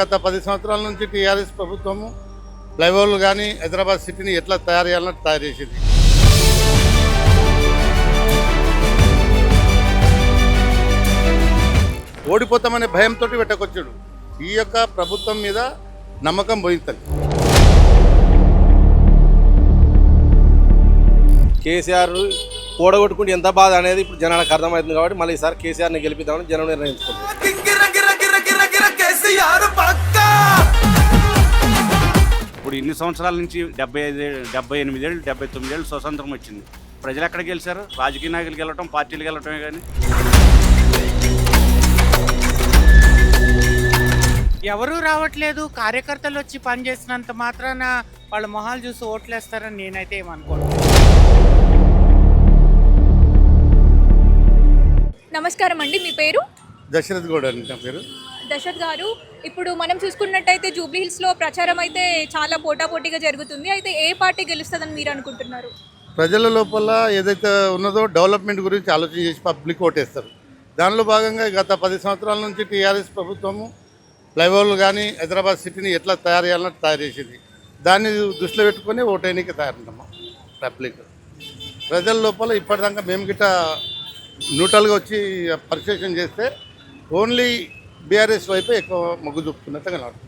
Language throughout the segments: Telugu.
గత పది సంవత్సరాల నుంచి టీఆర్ఎస్ ప్రభుత్వము ఫ్లైఓవర్లు కానీ హైదరాబాద్ సిటీని ఎట్లా తయారు చేయాలని తయారు చేసింది. ఓడిపోతామనే భయంతో పెట్టకొచ్చాడు ఈ యొక్క ప్రభుత్వం మీద నమ్మకం పోయింది. కేసీఆర్ ఓడగొట్టుకుంటే ఎంత బాధ అనేది ఇప్పుడు జనాలకు అర్థమవుతుంది కాబట్టి మళ్ళీ ఈసారి కేసీఆర్ని గెలిపిద్దామని జనం నిర్ణయించుకుంటారు పక్కా. ఇప్పుడు ఇన్ని సంవత్సరాల నుంచి డెబ్బై ఐదు డెబ్బై ఎనిమిదేళ్ళు డెబ్బై తొమ్మిదేళ్ళు స్వతంత్రం వచ్చింది. ప్రజలు ఎక్కడ గెలిచారు రాజకీయ నాయకులు గెలవటం పార్టీలు గెలవటమే కానీ? ఎవరూ రావట్లేదు. కార్యకర్తలు వచ్చి పనిచేసినంత మాత్రాన వాళ్ళ మొహాలు చూసి ఓట్లేస్తారని నేనైతే ఏమనుకోను. నమస్కారం అండి మీ పేరు? దశరథ్ గౌడ్ అని నా పేరు. దశరథ్ గారు. ఇప్పుడు మనం చూసుకున్నట్టయితే జూబ్లీ హిల్స్లో ప్రచారం అయితే చాలా పోటాపోటీగా జరుగుతుంది. అయితే ఏ పార్టీ గెలుస్తుందని మీరు అనుకుంటున్నారు? ప్రజల లోపల ఏదైతే ఉన్నదో డెవలప్మెంట్ గురించి ఆలోచన చేసి పబ్లిక్ ఓటేస్తారు. దానిలో భాగంగా గత పది సంవత్సరాల నుంచి టీఆర్ఎస్ ప్రభుత్వము ఫ్లైఓవర్లు కానీ హైదరాబాద్ సిటీని ఎట్లా తయారు చేయాలని తయారు చేసింది. దాన్ని దృష్టిలో పెట్టుకొని ఓటేనికి తయారున్నాము పబ్లిక్. ప్రజల లోపల ఇప్పటిదాకా మేము గిట్ట న్యూట్రల్గా వచ్చి పరిశేషణ చేస్తే ఓన్లీ బీఆర్ఎస్ వైపే ఎక్కువ మొగ్గు చూపుతున్నట్టు కనబడుతుంది.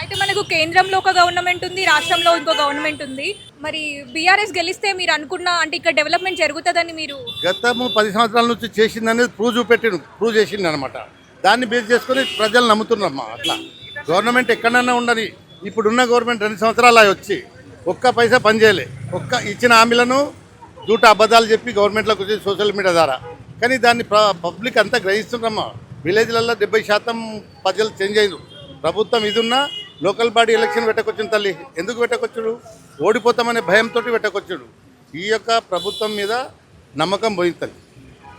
అయితే మనకు కేంద్రంలో ఒక గవర్నమెంట్ ఉంది రాష్ట్రంలో ఇంకో గవర్నమెంట్ ఉంది. మరి బీఆర్ఎస్ గెలిస్తే మీరు అనుకున్న అంటే ఇక్కడ డెవలప్మెంట్ జరుగుతుందని మీరు గతము పది సంవత్సరాల నుంచి చేసింది అనేది ప్రూవ్ చూపెట్టిండు ప్రూవ్ చేసింది అనమాట దాన్ని బేస్ చేసుకొని ప్రజలు నమ్ముతున్నారమ్మా అట్లా. గవర్నమెంట్ ఎక్కడన్నా ఉండని ఇప్పుడున్న గవర్నమెంట్ రెండు సంవత్సరాలు అవి వచ్చి ఒక్క పైసా పనిచేయలే ఒక్క ఇచ్చిన హామీలను జూట అబద్ధాలు చెప్పి గవర్నమెంట్లోకి వచ్చి సోషల్ మీడియా ద్వారా. కానీ దాన్ని పబ్లిక్ అంతా గ్రహిస్తున్నారమ్మా విలేజ్లలో డెబ్బై శాతం ప్రజలు చేంజ్ అయింది ప్రభుత్వం ఇదిన్నా లోకల్ బాడీ ఎలక్షన్ పెట్టకొచ్చిన తల్లి. ఎందుకు పెట్టకొచ్చుడు ఓడిపోతామనే భయంతో పెట్టకొచ్చుడు ఈ యొక్క ప్రభుత్వం మీద నమ్మకం పోయింది తల్లి.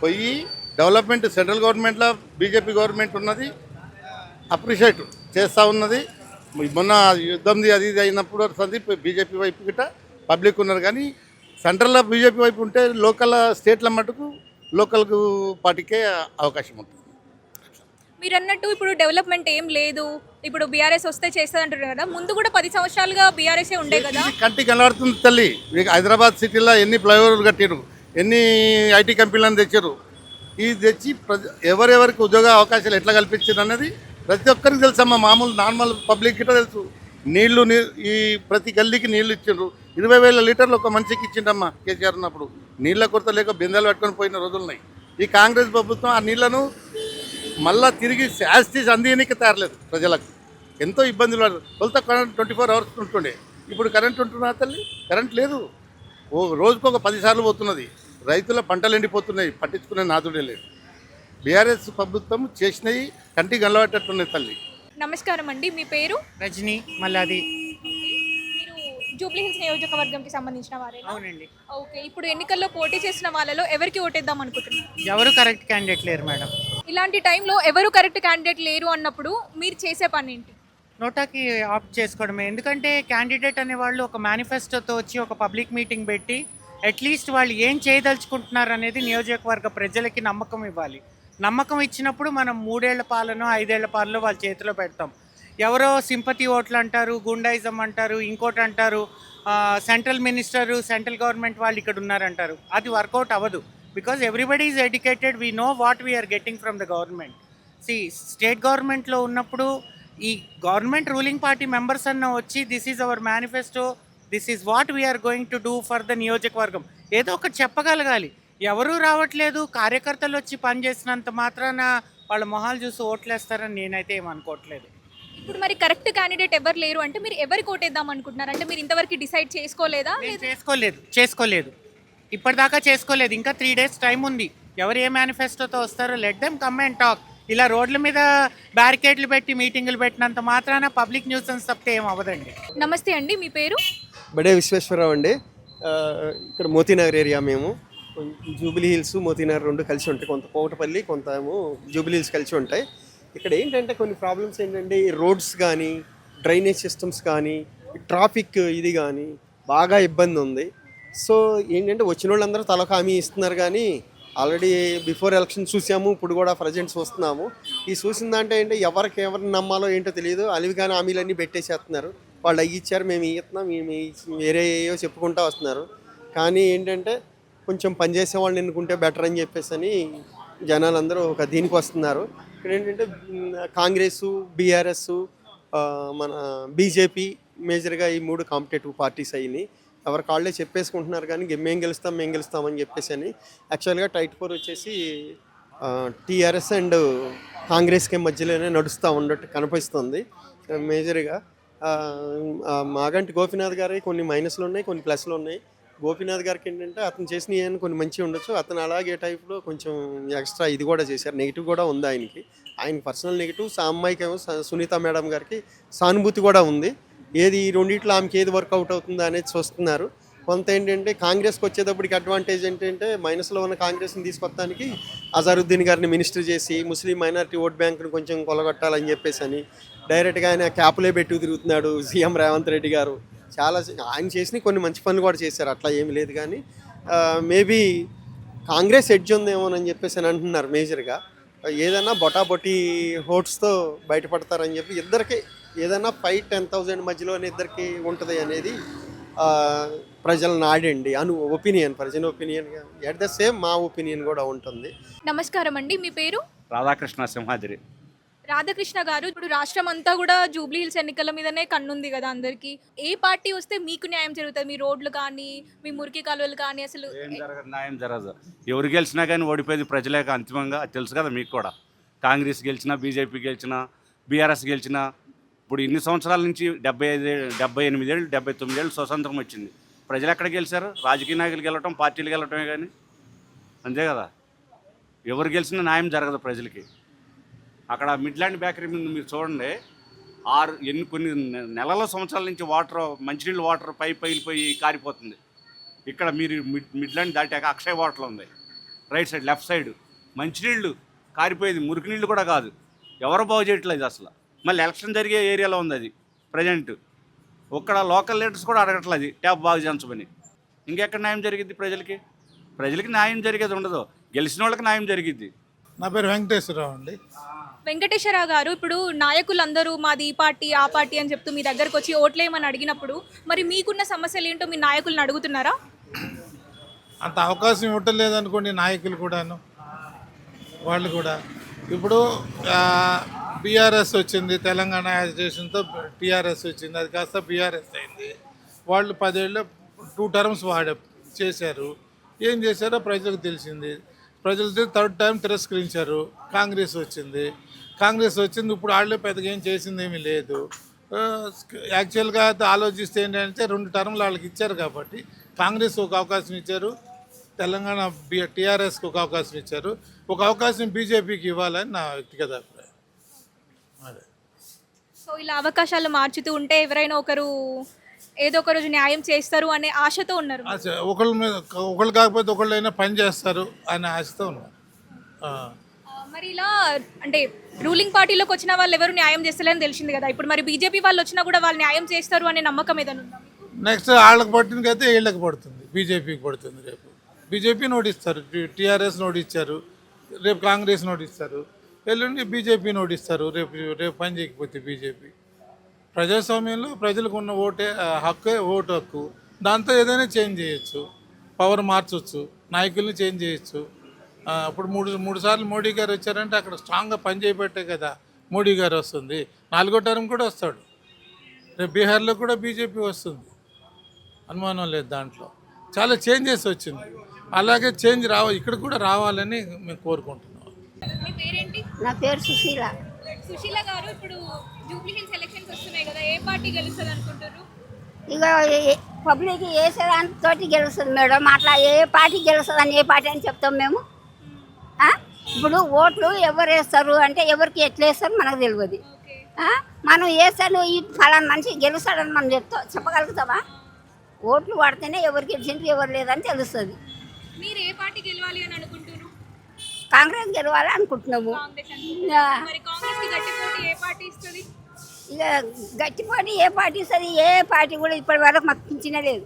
పోయి డెవలప్మెంట్ సెంట్రల్ గవర్నమెంట్లో బీజేపీ గవర్నమెంట్ ఉన్నది అప్రిషియేట్ చేస్తూ ఉన్నది. మొన్న యుద్ధంది అది ఇది అయినప్పుడు సందీప్ బీజేపీ వైపు గిట పబ్లిక్ ఉన్నారు కానీ సెంట్రల్లో బీజేపీ వైపు ఉంటే లోకల్ స్టేట్ల మటుకు లోకల్ పార్టీకే అవకాశం ఉంటుంది. మీరు అన్నట్టు ఇప్పుడు డెవలప్మెంట్ ఏం లేదు. ఇప్పుడు బీఆర్ఎస్ వస్తే చేస్తుంది అంటారు కదా. ముందు కూడా పది సంవత్సరాలుగా బీఆర్ఎస్ ఉండే కదా. కంటికి కనబడుతుంది తల్లి. హైదరాబాద్ సిటీలో ఎన్ని ఫ్లైఓవర్లు కట్టారు ఎన్ని ఐటీ కంపెనీలను తెచ్చారు ఇది తెచ్చి ఎవరెవరికి ఉద్యోగ అవకాశాలు ఎట్లా కల్పించారు అన్నది ప్రతి ఒక్కరికి తెలుసమ్మా. మామూలు నార్మల్ పబ్లిక్ గిట్ట తెలుసు. నీళ్ళు ఈ ప్రతి గల్లీకి నీళ్ళు ఇచ్చిండ్రు. ఇరవై వేల లీటర్లు ఒక మనిషికి ఇచ్చిండమ్మా కేసీఆర్ ఉన్నప్పుడు. నీళ్ళ కొరత లేక బిందెలు పట్టుకొని పోయిన రోజులున్నాయి. ఈ కాంగ్రెస్ ప్రభుత్వం ఆ నీళ్ళను మళ్ళా తిరిగి శాస్తి అందియనికి తయారలేదు ప్రజలకు. ఎంతో ఇబ్బందులు తొలుత కరెంట్ ట్వంటీ ఫోర్ అవర్స్ ఉంటుండే. ఇప్పుడు కరెంట్ ఉంటున్నా తల్లి? కరెంట్ లేదు. ఓ రోజుకు ఒక పది సార్లు పోతున్నది. రైతుల పంటలు ఎండిపోతున్నాయి. పట్టించుకునే నాదుడే లేదు. బీఆర్ఎస్ ప్రభుత్వం చేసినవి కంటికి గలవట్టేట్టున్నాయి తల్లి. నమస్కారం అండి. మీ పేరు? రజనీ మళ్ళీ అది మీరు జూబ్లీ హిల్స్ నియోజకవర్గంకి సంబంధించిన వారే అవునండి. ఓకే. ఇప్పుడు ఎన్నికల్లో పోటీ చేసిన వాళ్ళలో ఎవరికి ఓటేద్దాం అనుకుంటున్నారు? ఎవరు కరెక్ట్ క్యాండిడేట్ లేరు మేడం. ఇలాంటి టైంలో ఎవరు కరెక్ట్ క్యాండిడేట్ లేరు అన్నప్పుడు మీరు చేసే పని ఏంటి? నోటాకి ఆప్ట్ చేసుకోవడమే. ఎందుకంటే క్యాండిడేట్ అనేవాళ్ళు ఒక మేనిఫెస్టోతో వచ్చి ఒక పబ్లిక్ మీటింగ్ పెట్టి అట్లీస్ట్ వాళ్ళు ఏం చేయదలుచుకుంటున్నారు అనేది నియోజకవర్గ ప్రజలకి నమ్మకం ఇవ్వాలి. నమ్మకం ఇచ్చినప్పుడు మనం మూడేళ్ళ పాలన ఐదేళ్ళ పాలన వాళ్ళ చేతిలో పెడతాం. ఎవరో సింపతి ఓట్లు అంటారు గుండాయిజం అంటారు ఇంకోటి అంటారు సెంట్రల్ మినిస్టరు సెంట్రల్ గవర్నమెంట్ వాళ్ళు ఇక్కడ ఉన్నారంటారు. అది వర్కౌట్ అవ్వదు. Because everybody is educated we know what we are getting from the government C state గవర్నమెంట్లో ఉన్నప్పుడు ఈ గవర్నమెంట్ రూలింగ్ పార్టీ మెంబర్స్ అన్న వచ్చి this is our manifesto this is what we are going to do for the నియోజకవర్గం. ఏదో ఒకటి చెప్పగలగాలి. ఎవరూ రావట్లేదు కార్యకర్తలు వచ్చి పనిచేసినంత మాత్రాన వాళ్ళ మొహాలు చూసి ఓట్లేస్తారని నేనైతే ఏమనుకోవట్లేదు ఇప్పుడు మరి కరెక్ట్ క్యాండిడేట్ ఎవరు లేరు? అంటే మీరు ఎవరికి ఓటేద్దాం అనుకుంటున్నారు? అంటే మీరు ఇంతవరకు డిసైడ్ చేసుకోలేదా? చేసుకోలేదు చేసుకోలేదు. ఇప్పటిదాకా చేసుకోలేదు. ఇంకా త్రీ డేస్ టైం ఉంది. ఎవరు ఏ మేనిఫెస్టోతో వస్తారో let them come and talk ఇలా రోడ్ల మీద బ్యారికేడ్లు పెట్టి మీటింగులు పెట్టినంత మాత్రాన పబ్లిక్ న్యూసెన్స్ తప్పితే ఏం అవ్వదండి. నమస్తే అండి మీ పేరు? బడే విశ్వేశ్వరరావు అండి. ఇక్కడ మోతీనగర్ ఏరియా మేము. జూబిలీ హిల్స్ మోతీనగర్ రెండు కలిసి ఉంటాయి. కొంత కోటపల్లి కొంత ఏమో జూబిలీ హిల్స్ కలిసి ఉంటాయి. ఇక్కడ ఏంటంటే కొన్ని ప్రాబ్లమ్స్ ఏంటంటే ఈ రోడ్స్ కానీ డ్రైనేజ్ సిస్టమ్స్ కానీ ట్రాఫిక్ ఇది కానీ బాగా ఇబ్బంది ఉంది. సో ఏంటంటే వచ్చిన వాళ్ళందరూ తలకు హామీ ఇస్తున్నారు కానీ ఆల్రెడీ బిఫోర్ ఎలక్షన్ చూసాము ఇప్పుడు కూడా ప్రజెంట్ చూస్తున్నాము ఈ చూసిన దాంట్లో ఏంటంటే ఎవరికి ఎవరిని నమ్మాలో ఏంటో తెలియదు. అలివిగాని హామీలన్నీ పెట్టేసేస్తున్నారు. వాళ్ళు అవి ఇచ్చారు మేము ఇస్తున్నాం మేము వేరే ఏవో చెప్పుకుంటూ వస్తున్నారు. కానీ ఏంటంటే కొంచెం పనిచేసే వాళ్ళని ఎన్నుకుంటే బెటర్ అని చెప్పేసి అని జనాలందరూ ఒక దీనికి వస్తున్నారు. ఇక్కడ ఏంటంటే కాంగ్రెస్ బీఆర్ఎస్ మన బీజేపీ మేజర్గా ఈ మూడు కాంపిటేటివ్ పార్టీస్ అయినాయి. ఎవరి కాళ్ళే చెప్పేసుకుంటున్నారు కానీ మేము గెలుస్తాం మేము గెలుస్తామని చెప్పేసి అని యాక్చువల్గా టైట్ ఫోర్ వచ్చేసి టీఆర్ఎస్ అండ్ కాంగ్రెస్కి మధ్యలోనే నడుస్తూ ఉన్నట్టు కనిపిస్తుంది. మేజర్గా మాగంటి గోపినాథ్ గారి కొన్ని మైనస్లు ఉన్నాయి కొన్ని ప్లస్లు ఉన్నాయి. గోపినాథ్ గారికి ఏంటంటే అతను చేసిన ఏమైనా కొన్ని మంచిగా ఉండొచ్చు. అతను అలాగే టైప్లో కొంచెం ఎక్స్ట్రా ఇది కూడా చేశారు. నెగిటివ్ కూడా ఉంది ఆయనకి. ఆయన పర్సనల్ నెగిటివ్ ఆ అమ్మాయికి ఏమో సునీత మేడం గారికి సానుభూతి కూడా ఉంది. ఏది ఈ రెండిట్లో ఆమెకి ఏది వర్కౌట్ అవుతుందా అనేది చూస్తున్నారు. కొంత ఏంటంటే కాంగ్రెస్కి వచ్చేటప్పటికి అడ్వాంటేజ్ ఏంటంటే మైనస్లో ఉన్న కాంగ్రెస్ని తీసుకొస్తానికి అజారుద్దీన్ గారిని మినిస్టర్ చేసి ముస్లిం మైనారిటీ ఓట్ బ్యాంక్ను కొంచెం కొలగొట్టాలని చెప్పేసి అని డైరెక్ట్గా ఆయన క్యాపులే పెట్టు తిరుగుతున్నాడు సీఎం రేవంత్ రెడ్డి గారు. చాలా ఆయన చేసిన కొన్ని మంచి పనులు కూడా చేశారు. అట్లా ఏమి లేదు కానీ మేబీ కాంగ్రెస్ ఎడ్జ్ ఉందేమోనని చెప్పేసి అని అంటున్నారు మేజర్గా ఏదైనా బొటాబొటీ హోట్స్తో బయటపడతారని చెప్పి ఇద్దరికి ఏదైనా ఫైవ్ టెన్ థౌజండ్ మధ్యలోనే ఇద్దరికి ఉంటుంది అనేది ఆ, ప్రజల నాడండి. అను ఒపీనియన్ ప్రజల ఒపీనియన్. ఎట్ ద సేమ్ మా ఒపీనియన్ కూడా ఉంటుంది. నమస్కారం అండి మీ పేరు? రాధాకృష్ణ సింహాద్రి. రాధాకృష్ణ గారు ఇప్పుడు రాష్ట్రం అంతా కూడా జూబ్లీ హిల్స్ ఎన్నికల మీదనే కన్నుంది కదా అందరికి. ఏ పార్టీ వస్తే మీకు న్యాయం జరుగుతుంది? మీ రోడ్లు కానీ మీ మురికి కాలువలు కానీ అసలు ఏం జరగదు న్యాయం జరగదు. ఎవరు గెలిచినా కానీ ఓడిపోయేది ప్రజలే అంతిమంగా తెలుసు కదా మీకు కూడా. కాంగ్రెస్ గెలిచినా బీజేపీ గెలిచినా బీఆర్ఎస్ గెలిచినా ఇప్పుడు ఇన్ని సంవత్సరాల నుంచి డెబ్బై ఐదు డెబ్బై ఎనిమిదేళ్ళు డెబ్బై తొమ్మిదేళ్ళు స్వతంత్రం వచ్చింది. ప్రజలు ఎక్కడ గెలిచారు? రాజకీయ నాయకులు గెలవటం పార్టీలు గెలవటమే కానీ. అంతే కదా? ఎవరు గెలిచినా న్యాయం జరగదు ప్రజలకి. అక్కడ మిడ్లాండ్ బేకరీ ముందు మీరు చూడండి ఆరు ఎన్ని కొన్ని నెలల సంవత్సరాల నుంచి వాటర్ మంచినీళ్ళు వాటర్ పై పైలిపోయి కారిపోతుంది. ఇక్కడ మీరు మిడ్ మిడ్లాండ్ దాటాక అక్షయ వాటర్ ఉంది. Right side left side. మంచినీళ్ళు కారిపోయేది మురికి నీళ్ళు కూడా కాదు. ఎవరు బాగు చేయట్లేదు అసలు. మళ్ళీ ఎలక్షన్ జరిగే ఏరియాలో ఉంది అది ప్రజెంట్. ఒక్కడ లోకల్ లీడర్స్ కూడా అడగట్లేదు ట్యాప్ బాగు చేయించమని. ఇంకెక్కడ న్యాయం జరిగిద్ది ప్రజలకి? ప్రజలకి న్యాయం జరిగేది ఉండదు. గెలిచిన వాళ్ళకి న్యాయం జరిగిద్ది. నా పేరు వెంకటేశ్వరరావు అండి. వెంకటేశ్వరరావు గారు ఇప్పుడు నాయకులందరూ మాది ఈ పార్టీ ఆ పార్టీ అని చెప్తూ మీ దగ్గరకు వచ్చి ఓట్లేయమని అడిగినప్పుడు మరి మీకున్న సమస్యలు ఏంటో మీ నాయకులను అడుగుతున్నారా? అంత అవకాశం ఇవ్వటం అనుకోండి నాయకులు కూడాను వాళ్ళు కూడా. ఇప్పుడు బీఆర్ఎస్ వచ్చింది తెలంగాణ యాజిటేషన్తో టీఆర్ఎస్ వచ్చింది అది కాస్త బీఆర్ఎస్ అయింది. వాళ్ళు పదేళ్ళు టూ టర్మ్స్ వాడ చేశారు. ఏం చేశారో ప్రజలకు తెలిసింది. ప్రజలతో థర్డ్ టైం తిరస్కరించారు. కాంగ్రెస్ వచ్చింది. కాంగ్రెస్ వచ్చింది ఇప్పుడు వాళ్ళే పెద్దగా ఏం చేసింది ఏమీ లేదు యాక్చువల్గా ఆలోచిస్తే ఏంటంటే రెండు టర్మ్లు వాళ్ళకి ఇచ్చారు కాబట్టి కాంగ్రెస్ ఒక అవకాశం ఇచ్చారు తెలంగాణ టీఆర్ఎస్కి ఒక అవకాశం ఇచ్చారు. ఒక అవకాశం బీజేపీకి ఇవ్వాలని నా వ్యక్తిగత అభిప్రాయం. అదే. సో ఇలా అవకాశాలు మార్చుతూ ఉంటే ఎవరైనా ఒకరు ఏదో ఒక రోజు న్యాయం చేస్తారు అనే ఆశతో ఉన్నారు ఒకళ్ళ మీద ఒకళ్ళు కాకపోతే ఒకళ్ళైనా పని చేస్తారు అనే ఆశతో ఉన్నారు. మరి ఇలా అంటే రూలింగ్ పార్టీలోకి వచ్చిన వాళ్ళు ఎవరు న్యాయం చేస్తలేని తెలిసింది కదా. ఇప్పుడు మరి బీజేపీ వాళ్ళు వచ్చినా కూడా వాళ్ళు న్యాయం చేస్తారు అనే నమ్మకం ఏదైనా ఉందా? నెక్స్ట్ వాళ్ళకి పట్టినకైతే వీళ్ళకి పడుతుంది. బీజేపీకి పడుతుంది రేపు. బీజేపీ నోటిస్తారు. టీఆర్ఎస్ నోటిచ్చారు రేపు కాంగ్రెస్ నోటిస్తారు. ఎల్లుండి బీజేపీ నోటిస్తారు. రేపు రేపు పని చేయకపోతే బీజేపీ. ప్రజాస్వామ్యంలో ప్రజలకు ఉన్న ఓటే హక్కే ఓటు హక్కు. దాంతో ఏదైనా చేంజ్ చేయొచ్చు. పవర్ మార్చొచ్చు. నాయకుల్ని చేంజ్ చేయొచ్చు. అప్పుడు మూడు మూడు సార్లు మోడీ గారు వచ్చారంటే అక్కడ స్ట్రాంగ్గా పని చేయబట్టే కదా మోడీ గారు వస్తుంది. నాలుగో టర్మ్ కూడా వస్తాడు. రేపు బీహార్లో కూడా బీజేపీ వస్తుంది. అనుమానం లేదు దాంట్లో. చాలా చేంజెస్ వచ్చింది. అలాగే చేంజ్ రావ ఇక్కడ కూడా రావాలని మేము కోరుకుంటున్నాం. మీ పేరేంటి? నా పేరు సుశీల. సుశీల గారు ఇప్పుడు జూబ్లీ హిల్స్ ఎలక్షన్స్ వస్తున్నాయి కదా ఏ పార్టీ గెలుస్తుంది అనుకుంటారు ఇక పబ్లిక్ వేసేదానితోటి గెలుస్తుంది మేడం అట్లా ఏ పార్టీ గెలుస్తుంది అని ఏ పార్టీ అని చెప్తాం మేము? ఇప్పుడు ఓట్లు ఎవరు వేస్తారు అంటే ఎవరికి ఎట్లా వేస్తారు మనకు తెలియదు? మనం వేస్తాను ఈ ఫలానా మనిషి గెలుస్తాడని మనం చెప్తా చెప్పగలుగుతామా ఓట్లు పడితేనే ఎవరు గెలిచిండ్రు ఎవరు లేదని తెలుస్తుంది. మీరు ఏ పార్టీ గెలవాలి అని అనుకుంటున్నారు? కాంగ్రెస్ గెలవాలి అనుకుంటున్నాము. ఇక గట్టి పార్టీ ఏ పార్టీ ఇస్తుంది ఏ పార్టీ కూడా ఇప్పటి వరకు మాకు పింఛనే లేదు.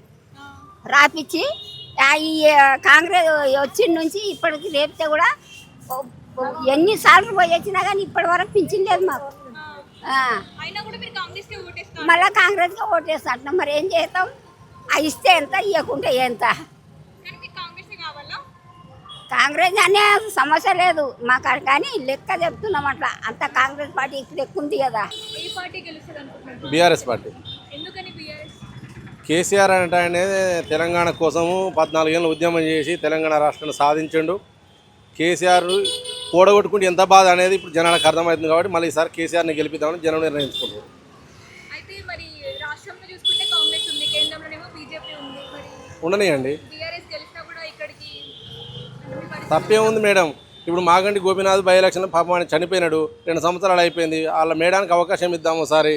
రాపిచ్చి ఈ కాంగ్రెస్ వచ్చిన నుంచి ఇప్పటికి రేపితే కూడా ఎన్నిసార్లు పోయి వచ్చినా కానీ ఇప్పటి వరకు పింఛన్ లేదు మాకు. మళ్ళా కాంగ్రెస్గా ఓటేస్తాంటున్నాం మరి ఏం చేస్తాం? ఆ ఇస్తే ఎంత ఇవ్వకుంటే ఎంత? కాంగ్రెస్ అనే సమస్య లేదు. మాకు అక్కడ కానీ లెక్క చెప్తున్నాం అట్లా. అంత కాంగ్రెస్ పార్టీ ఇప్పుడు ఎక్కువ ఉంది కదా బీఆర్ఎస్ పార్టీ. ఎందుకని బీఆర్ఎస్? కేసీఆర్ అంటే ఆయన తెలంగాణ కోసము పద్నాలుగేళ్ళు ఉద్యమం చేసి తెలంగాణ రాష్ట్రాన్ని సాధించిండు. కేసీఆర్ కూడగొట్టుకుంటే ఎంత బాధ అనేది ఇప్పుడు జనాలకు అర్థమవుతుంది కాబట్టి మళ్ళీ ఈసారి కేసీఆర్ని గెలిపిద్దామని జనం నిర్ణయించుకుంటారు అయితే మరి రాష్ట్రంలో చూసుకుంటే కాంగ్రెస్ ఉంది కేంద్రంలోనేమో బీజేపీ ఉంది మరి ఉండనియండి బీఆర్ఎస్ గెలిచినా కూడా ఇక్కడికి తప్పేముంది మేడం? ఇప్పుడు మాగంటి గోపీనాథ్ బై ఎలక్షన్లో పాపం ఆయన చనిపోయినాడు. రెండు సంవత్సరాలు అయిపోయింది. వాళ్ళ మేడానికి అవకాశం ఇద్దాం ఒకసారి.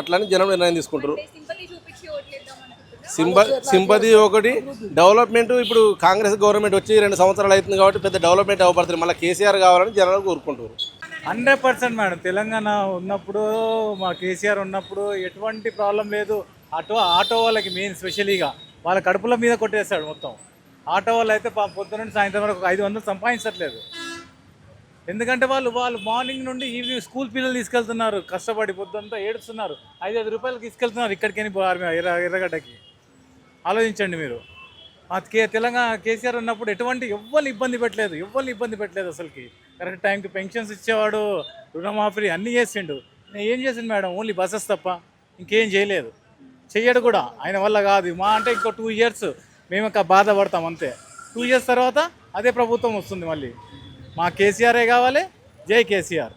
అట్లని జనం నిర్ణయం తీసుకుంటారు సింప సింపతి ఒకటి. డెవలప్మెంట్ ఇప్పుడు కాంగ్రెస్ గవర్నమెంట్ వచ్చి రెండు సంవత్సరాలు అవుతుంది కాబట్టి పెద్ద డెవలప్మెంట్ అవ్వబడుతుంది. మళ్ళీ కేసీఆర్ కావాలని జనాలు కోరుకుంటారు హండ్రెడ్ పర్సెంట్ మేడం. తెలంగాణ ఉన్నప్పుడు మా కేసీఆర్ ఉన్నప్పుడు ఎటువంటి ప్రాబ్లం లేదు. ఆటో ఆటో వాళ్ళకి మెయిన్ స్పెషలీగా వాళ్ళ కడుపుల మీద కొట్టేస్తాడు మొత్తం. ఆటో వాళ్ళు అయితే పా- పొద్దున నుండి సాయంత్రం వరకు ఐదు వందలు సంపాదించట్లేదు. ఎందుకంటే వాళ్ళు వాళ్ళు మార్నింగ్ నుండి ఈవినింగ్ స్కూల్ పిల్లలు తీసుకెళ్తున్నారు. కష్టపడి పొద్దుంతా ఏడుస్తున్నారు. ఐదు ఐదు రూపాయలు తీసుకెళ్తున్నారు ఇక్కడికి ఎర్ర ఎర్రగడ్డకి. ఆలోచించండి మీరు. కే తెలంగాణ కేసీఆర్ ఉన్నప్పుడు ఎటువంటి ఎవ్వరు ఇబ్బంది పెట్టలేదు. ఎవ్వరు ఇబ్బంది పెట్టలేదు అసలుకి. కరెక్ట్ టైంకి పెన్షన్స్ ఇచ్చేవాడు రుణమాఫీ అన్నీ చేసిండు. నేను ఏం చేసిండు మేడం? ఓన్లీ బస్సెస్ తప్ప ఇంకేం చేయలేదు. చెయ్యడు కూడా. ఆయన వల్ల కాదు. మా అంటే ఇంకో టూ ఇయర్స్ మేము ఇంకా బాధపడతాం అంతే. టూ ఇయర్స్ తర్వాత అదే ప్రభుత్వం వస్తుంది మళ్ళీ. మా కేసీఆరే కావాలి జై కేసీఆర్.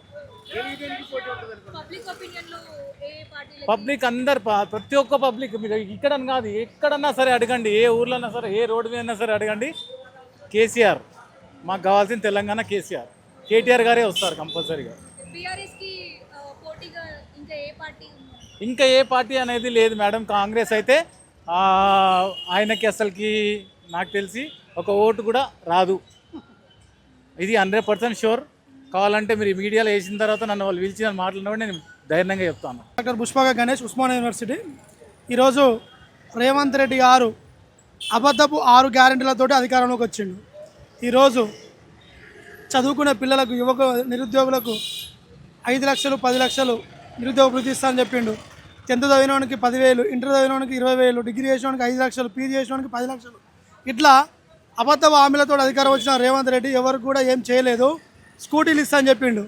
పబ్లిక్ అందరు ప్రతి ఒక్క పబ్లిక్ మీరు ఇక్కడ కాదు ఎక్కడన్నా సరే అడగండి ఏ ఊర్లో సరే ఏ రోడ్డు మీద అయినా సరే అడగండి. కేసీఆర్ మాకు కావాల్సిన తెలంగాణ కేసీఆర్. కేటీఆర్ గారే వస్తారు కంపల్సరీగా. ఇంకా ఏ పార్టీ అనేది లేదు మేడం కాంగ్రెస్ అయితే ఆయనకి అసలుకి నాకు తెలిసి ఒక ఓటు కూడా రాదు. ఇది హండ్రెడ్ పర్సెంట్ షూర్. కావాలంటే మీరు మీడియాలో వేసిన తర్వాత నన్ను వాళ్ళు పిలిచి నన్ను మాట్లాడినప్పుడు నేను ధైర్యంగా చెప్తాను. Doctor Pushpaka Ganesh Osmania university. ఈరోజు రేవంత్ రెడ్డి గారు అబద్ధపు ఆరు గ్యారంటీలతోటి అధికారంలోకి వచ్చిండు. ఈరోజు చదువుకునే పిల్లలకు యువకు నిరుద్యోగులకు ఐదు లక్షలు పది లక్షలు నిరుద్యోగ వృత్తి ఇస్తా అని చెప్పిండు. టెన్త్ చదివినోనికి పదివేలు ఇంటర్ చదివినోనికి ఇరవై వేలు డిగ్రీ చేసినోనికి ఐదు లక్షలు పీజీ చేసినోనికి పది లక్షలు. ఇట్లా అబద్ధ హామీలతో అధికారం వచ్చిన రేవంత్ రెడ్డి ఎవరు కూడా ఏం చేయలేదు. స్కూటీలు ఇస్తా అని చెప్పిండు.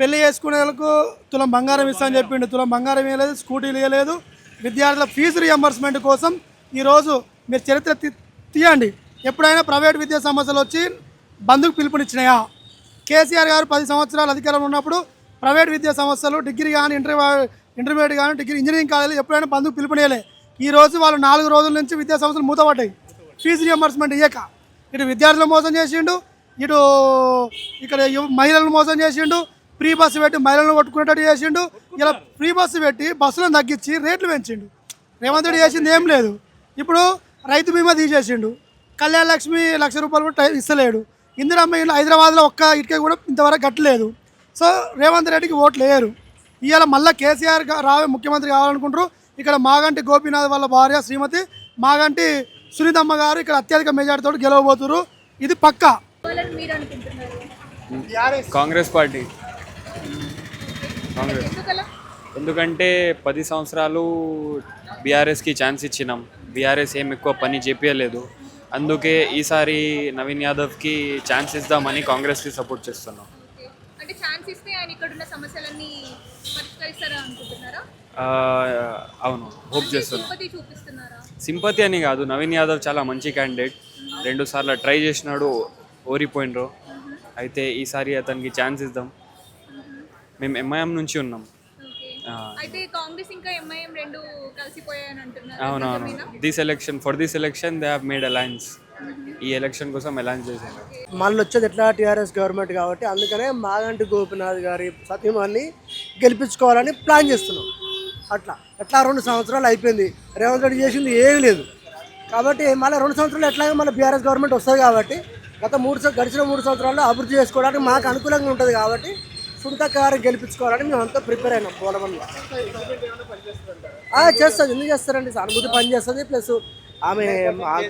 పెళ్ళి చేసుకునే వాళ్ళకు తులం బంగారం ఇస్తా అని చెప్పిండు. తులం బంగారం ఇవ్వలేదు స్కూటీలు ఇవ్వలేదు విద్యార్థుల ఫీజు రియంబర్స్మెంట్ కోసం ఈరోజు మీరు చరిత్ర తీ- తీయండి. ఎప్పుడైనా ప్రైవేట్ విద్యా సంస్థలు వచ్చి బంధుకు పిలుపునిచ్చినాయా? కేసీఆర్ గారు పది సంవత్సరాలు అధికారంలో ఉన్నప్పుడు ప్రైవేట్ విద్యా సంస్థలు డిగ్రీ కానీ ఇంటర్ ఇంటర్మీడియట్ కానీ డిగ్రీ ఇంజనీరింగ్ కాలేజీలు ఎప్పుడైనా బంధుకు పిలుపునేలే ఈ రోజు వాళ్ళు నాలుగు రోజుల నుంచి విద్యా సంస్థలు మూతపడ్డాయి. Fee reimbursement ఇయ్యక. ఇటు విద్యార్థులు మోసం చేసిండు. ఇటు ఇక్కడ మహిళలను మోసం చేసిండు. ఫ్రీ బస్సు పెట్టి మహిళలను కొట్టుకునేటట్టు చేసిండు. ఇలా ఫ్రీ బస్సు పెట్టి బస్సులను తగ్గించి రేట్లు పెంచిండు. రేవంత్ రెడ్డి చేసింది ఏం లేదు. ఇప్పుడు రైతు బీమా తీసేసిండు. కళ్యాణ లక్ష్మి లక్ష రూపాయలు కూడా ఇస్తలేడు. ఇందిరమ్మ హైదరాబాద్లో ఒక్క ఇటుక కూడా ఇంతవరకు కట్టలేదు. సో రేవంత్ రెడ్డికి ఓట్లు వేయరు. ఇవాళ మళ్ళీ కేసీఆర్ గా- రావే ముఖ్యమంత్రి కావాలనుకుంటారు. ఇక్కడ మాగంటి గోపీనాథ్ వాళ్ళ భార్య శ్రీమతి మాగంటి సునీతమ్మ గారు ఇక్కడ అత్యధిక మెజార్టీతో గెలవబోతున్నారు ఇది పక్కా. కాంగ్రెస్ పార్టీ. కాంగ్రెస్. ఎందుకంటే పది సంవత్సరాలు బీఆర్ఎస్కి ఛాన్స్ ఇచ్చినాం. బీఆర్ఎస్ ఏం ఎక్కువ పని చేపించలేదు అందుకే ఈసారి నవీన్ యాదవ్కి ఛాన్స్ ఇద్దామని కాంగ్రెస్కి సపోర్ట్ చేస్తున్నాం. ఛాన్స్ ఇస్తే ఆయన ఇక్కడ ఉన్న సమస్యలన్నీ పరిష్కరిస్తారా అనుకుంటున్నారా? అవును హోప్ చేస్తున్నాం సింపతి అని కాదు నవీన్ యాదవ్ చాలా మంచి క్యాండిడేట్ రెండు సార్లు ట్రై చేసినాడు ఓడిపోయినరు అయితే ఈసారి అతనికి ఛాన్స్ ఇద్దాం. మేము ఎంఐఎం నుంచి ఉన్నాం. ఓకే. ఆ, అయితే కాంగ్రెస్ ఇంకా ఎంఐఎం రెండు కలిసిపోయాయని అంటున్నారు అవునవును? This election for this election they have made alliance ఈ ఎలక్షన్ కోసం అలయన్స్ చేశారు? మళ్ళీ వచ్చేది ఎట్లా? టీఆర్ఎస్ గవర్నమెంట్ కాబట్టి అందుకనే మాగంటి గోపినాథ్ గారి సతీమాన్ని గెలిపించుకోవాలని ప్లాన్ చేస్తున్నాం. అట్లా. ఎట్లా? రెండు సంవత్సరాలు అయిపోయింది. రేవంత్ రెడ్డి చేసింది ఏమీ లేదు. కాబట్టి మళ్ళీ రెండు సంవత్సరాలు ఎట్లాగే మళ్ళీ బీఆర్ఎస్ గవర్నమెంట్ వస్తుంది కాబట్టి గత మూడు గడిచిన మూడు సంవత్సరాల్లో అభివృద్ధి చేసుకోవడానికి మాకు అనుకూలంగా ఉంటుంది కాబట్టి సునీతక్క గారిని గెలిపించుకోవాలని మేము అంతా ప్రిపేర్ అయినాం పోలవల్ల చేస్తుంది ఎందుకు చేస్తారండి? సానుభూతి పని చేస్తుంది. ప్లస్ ఆమె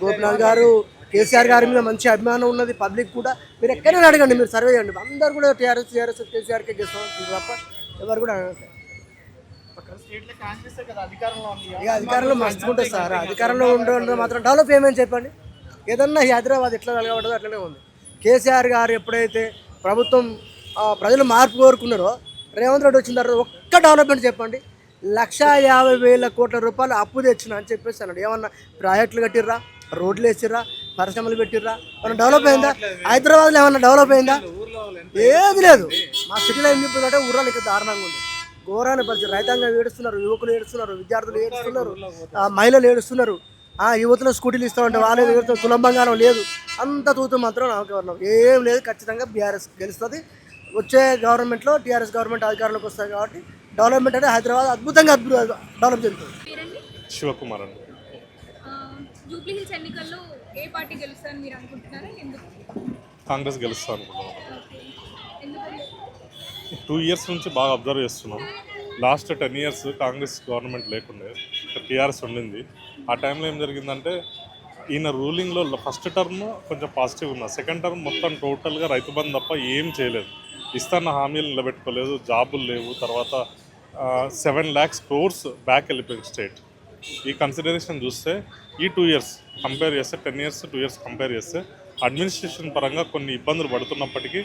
గోపినాథ్ గారు కేసీఆర్ గారి మీద మంచి అభిమానం ఉన్నది పబ్లిక్ కూడా. మీరు ఎక్కడైనా అడగండి మీరు సర్వే చేయండి. అందరు కూడా టీఆర్ఎస్ టీఆర్ఎస్ కేసీఆర్కే గెలుస్తాం తప్ప ఎవరు కూడా అనరు. ఇక అధికారంలో మస్తు ఉంటుంది సార్. అధికారంలో ఉండే మాత్రం డెవలప్ ఏమని చెప్పండి. ఏదన్నా హైదరాబాద్ ఎట్లా కలగబడదో అట్లనే ఉంది. కేసీఆర్ గారు ఎప్పుడైతే ప్రభుత్వం ప్రజలు మార్పు కోరుకున్నారో రేవంత్ రెడ్డి వచ్చిన తర్వాత ఒక్క డెవలప్మెంట్ చెప్పండి. లక్ష యాభై వేల కోట్ల రూపాయలు అప్పు తెచ్చిన అని చెప్పేసి అన్నాడు. ఏమన్నా ప్రాజెక్టులు కట్టిర్రా? రోడ్లు వేసిర్రా? పరిశ్రమలు పెట్టిర్రా? మనం డెవలప్ అయిందా? హైదరాబాద్లో ఏమన్నా డెవలప్ అయిందా? ఏది లేదు. మా సిటీలో ఏం చెప్తుందంటే ఊర్లో ఇంకా దారుణంగా ఉంది. ఘోరాన్ని పరిస్థితి రైతాంగం ఏడుస్తున్నారు యువకులు ఏడుస్తున్నారు విద్యార్థులు ఏడుస్తున్నారు ఆ, మహిళలు ఏడుస్తున్నారు. ఆ యువతలో స్కూటీలు ఇస్తామంటే వాళ్ళే దగ్గర సులభంగానో లేదు. అంత తూతు మాత్రం నాకు వర్ణం. ఏం లేదు ఖచ్చితంగా బీఆర్ఎస్ గెలుస్తుంది. వచ్చే గవర్నమెంట్లో టీఆర్ఎస్ గవర్నమెంట్ అధికారంలోకి వస్తుంది కాబట్టి డెవలప్మెంట్ అంటే హైదరాబాద్ అద్భుతంగా అద్భుత డెవలప్ జరుగుతుంది పేరండి? శివకుమార్ అండి. జూబ్లీ హిల్స్ ఎన్నికల్లో ఏ పార్టీ గెలుస్తారని మీరు అనుకుంటున్నారా? ఎందుకు? కాంగ్రెస్ గెలుస్తా అనుకుంటున్నాను. ఎందుకని? టూ ఇయర్స్ నుంచి బాగా అబ్జర్వ్ చేస్తున్నాం. Last ten years Congress government లేకుండే టీఆర్ఎస్ ఉండింది. ఆ టైంలో ఏం జరిగిందంటే ఈయన రూలింగ్లో ఫస్ట్ టర్మ్ కొంచెం పాజిటివ్ ఉన్నా. సెకండ్ టర్మ్ మొత్తం టోటల్గా రైతు బంధు తప్ప ఏం చేయలేదు. ఇస్తాన్న హామీలు నిలబెట్టుకోలేదు జాబులు లేవు. తర్వాత సెవెన్ ల్యాక్స్ క్రోర్స్ బ్యాక్ వెళ్ళిపోయింది స్టేట్ ఈ కన్సిడరేషన్ చూస్తే ఈ టూ ఇయర్స్ కంపేర్ చేస్తే ten years two years compare చేస్తే అడ్మినిస్ట్రేషన్ పరంగా కొన్ని ఇబ్బందులు పడుతున్నప్పటికీ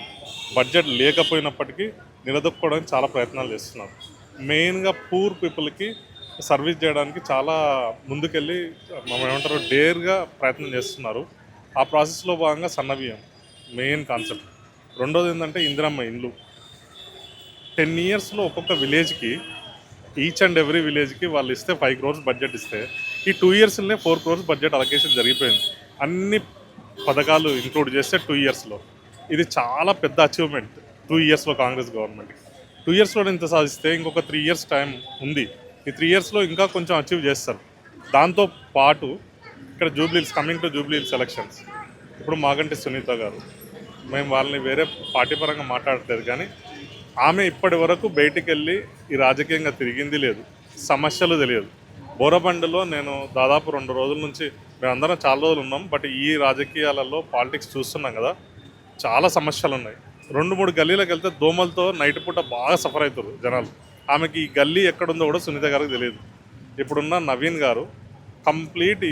బడ్జెట్ లేకపోయినప్పటికీ నిలదొక్కుకోవడానికి చాలా ప్రయత్నాలు చేస్తున్నారు. మెయిన్గా పూర్ పీపుల్కి సర్వీస్ చేయడానికి చాలా ముందుకెళ్ళి మనం ఏమంటారు డేర్గా ప్రయత్నం చేస్తున్నారు. ఆ ప్రాసెస్లో భాగంగా సన్నబియ్యం మెయిన్ కాన్సెప్ట్ రెండోది ఏంటంటే ఇందిరమ్మ ఇండ్లు. టెన్ ఇయర్స్లో ఒక్కొక్క విలేజ్కి ఈచ్ అండ్ ఎవ్రీ విలేజ్కి వాళ్ళు ఇస్తే ఫైవ్ క్రోర్స్ బడ్జెట్ ఇస్తే ఈ టూ ఇయర్స్లోనే ఫోర్ క్రోర్స్ బడ్జెట్ అలొకేషన్ జరిగిపోయింది. అన్ని పథకాలు ఇంక్లూడ్ చేస్తే టూ ఇయర్స్లో ఇది చాలా పెద్ద అచీవ్మెంట్ టూ ఇయర్స్లో కాంగ్రెస్ గవర్నమెంట్ టూ ఇయర్స్లో ఇంత సాధిస్తే ఇంకొక త్రీ ఇయర్స్ టైం ఉంది. ఈ త్రీ ఇయర్స్లో ఇంకా కొంచెం అచీవ్ చేస్తారు. దాంతో పాటు ఇక్కడ Jubilees coming to Jubilees elections ఇప్పుడు మాగంటి సునీత గారు మేము వాళ్ళని వేరే పార్టీ పరంగా మాట్లాడట్లేదు కానీ ఆమె ఇప్పటి వరకు బయటికి వెళ్ళి ఈ రాజకీయంగా తిరిగింది లేదు. సమస్యలు తెలియదు. బోరబండలో నేను దాదాపు రెండు రోజుల నుంచి మేమందరం చాలా రోజులు ఉన్నాం. బట్ ఈ రాజకీయాలలో పాలిటిక్స్ చూస్తున్నాం కదా చాలా సమస్యలు ఉన్నాయి రెండు మూడు గల్లీలకు వెళ్తే దోమలతో నైట్ పూట బాగా సఫర్ అవుతారు జనాలు. ఆమెకి ఈ గల్లీ ఎక్కడుందో కూడా సునీత గారికి తెలియదు. ఇప్పుడున్న నవీన్ గారు కంప్లీట్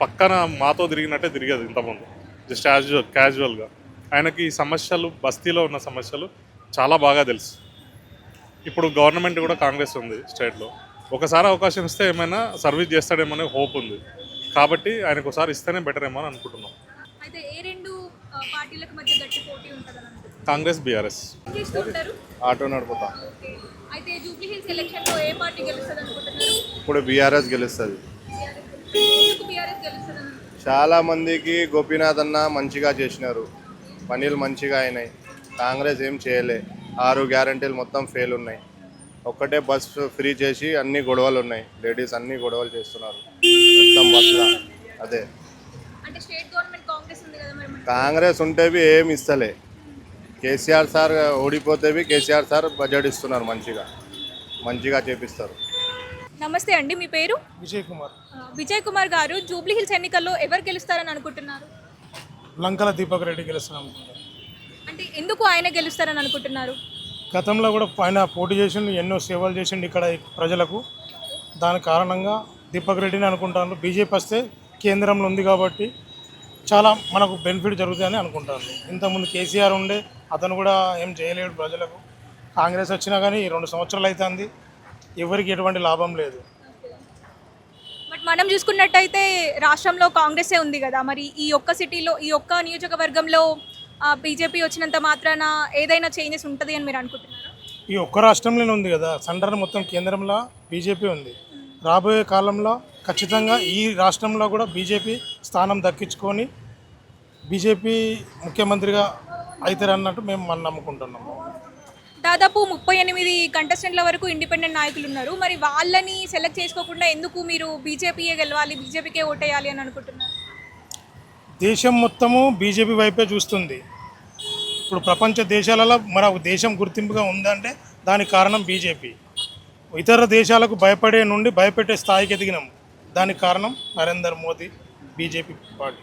పక్కన మాతో తిరిగినట్టే తిరిగేది ఇంతకుముందు. జస్ట్ యాజువల్ క్యాజువల్గా. ఆయనకి ఈ సమస్యలు బస్తీలో ఉన్న సమస్యలు చాలా బాగా తెలుసు. ఇప్పుడు గవర్నమెంట్ కూడా కాంగ్రెస్ ఉంది స్టేట్లో ఒకసారి అవకాశం ఇస్తే ఏమైనా సర్వీస్ చేస్తాడేమో అనే హోప్ ఉంది. కాబట్టి ఆయనకు ఒకసారి ఇస్తేనే బెటర్ ఏమో అని అనుకుంటున్నాం. అయితే ఏ రెండు ఆ, పార్టీలకు మధ్య గట్టి పోటీ ఉంటుందని అనుకుంటున్నారు? కాంగ్రెస్ బీఆర్ఎస్. ఆటో నడుపుతా. ఓకే. అయితే జూబ్లీ హిల్స్ ఎలక్షన్లో ఏ పార్టీ గెలుస్తుంది అనుకుంటున్నారు? ఇప్పుడు బీఆర్ఎస్ గెలుస్తుంది. చాలా మందికి గోపీనాథ్ అన్న మంచిగా చేసినారు. పనులు మంచిగా అయినాయి. కాంగ్రెస్ ఏం చేయలే. ఆరు గ్యారంటీలు మొత్తం ఫెయిల్ ఉన్నాయి. ఒక్కటే బస్ ఫ్రీ చేసి అన్ని గొడవలు ఉన్నాయి. లేడీస్ అన్ని గొడవలు చేస్తున్నారు. మొత్తం బస్సులో అదే. అంటే స్టేట్ గవర్నమెంట్ కాంగ్రెస్ ఉంటేవి ఏమి ఇస్తలే. కేసీఆర్ సార్ ఓడిపోతేవి కేసీఆర్ సార్ బడ్జెట్ ఇస్తున్నారు మంచిగా. మంచిగా చేపిస్తారు. నమస్తే అండి మీ పేరు? విజయ్ కుమార్. విజయ్ కుమార్ గారు జూబ్లీ హిల్స్ ఎన్నికల్లో ఎవరు గెలుస్తారని అనుకుంటున్నారు? లంకల దీపక్ రెడ్డి గెలుస్తున్నాం అనుకుంటున్నాను. అంటే ఎందుకు ఆయన గెలుస్తారని అనుకుంటున్నారు? గతంలో కూడా ఆయన పోటీ చేసిండు ఎన్నో సేవలు చేసిండు ఇక్కడ ప్రజలకు. దాని కారణంగా దీపక్ రెడ్డిని అనుకుంటాను. బీజేపీ వస్తే కేంద్రంలో ఉంది కాబట్టి చాలా మనకు బెనిఫిట్ జరుగుతుందని అనుకుంటాను. ఇంతకుముందు కేసీఆర్ ఉండే అతను కూడా ఏం చేయలేడు ప్రజలకు. కాంగ్రెస్ వచ్చినా కానీ రెండు సంవత్సరాలు అవుతుంది ఎవరికి ఎటువంటి లాభం లేదు. బట్ మనం చూసుకున్నట్టయితే రాష్ట్రంలో కాంగ్రెసే ఉంది కదా. మరి ఈ ఒక్క సిటీలో ఈ ఒక్క నియోజకవర్గంలో బీజేపీ వచ్చినంత మాత్రాన ఏదైనా చేంజెస్ ఉంటుంది అని మీరు అనుకుంటున్నారా? ఈ ఒక్క రాష్ట్రంలోనే ఉంది కదా సెంటర్ మొత్తం కేంద్రంలో బీజేపీ ఉంది. రాబోయే కాలంలో ఖచ్చితంగా ఈ రాష్ట్రంలో కూడా బీజేపీ స్థానం దక్కించుకొని బీజేపీ ముఖ్యమంత్రిగా అవుతారన్నట్టు మేము మనం నమ్ముకుంటున్నాము దాదాపు ముప్పై ఎనిమిది కంటెస్టెంట్ల వరకు ఇండిపెండెంట్ నాయకులు ఉన్నారు. మరి వాళ్ళని సెలెక్ట్ చేసుకోకుండా ఎందుకు మీరు బీజేపీయే గెలవాలి బీజేపీకే ఓటేయాలి అని అనుకుంటున్నారు? దేశం మొత్తము బీజేపీ వైపే చూస్తుంది. ఇప్పుడు ప్రపంచ దేశాలలో మన దేశం గుర్తింపుగా ఉందంటే దానికి కారణం బీజేపీ. ఇతర దేశాలకు భయపడే నుండి భయపెట్టే స్థాయికి ఎదిగినాం. దానికి కారణం నరేందర్ మోదీ బీజేపీ పార్టీ.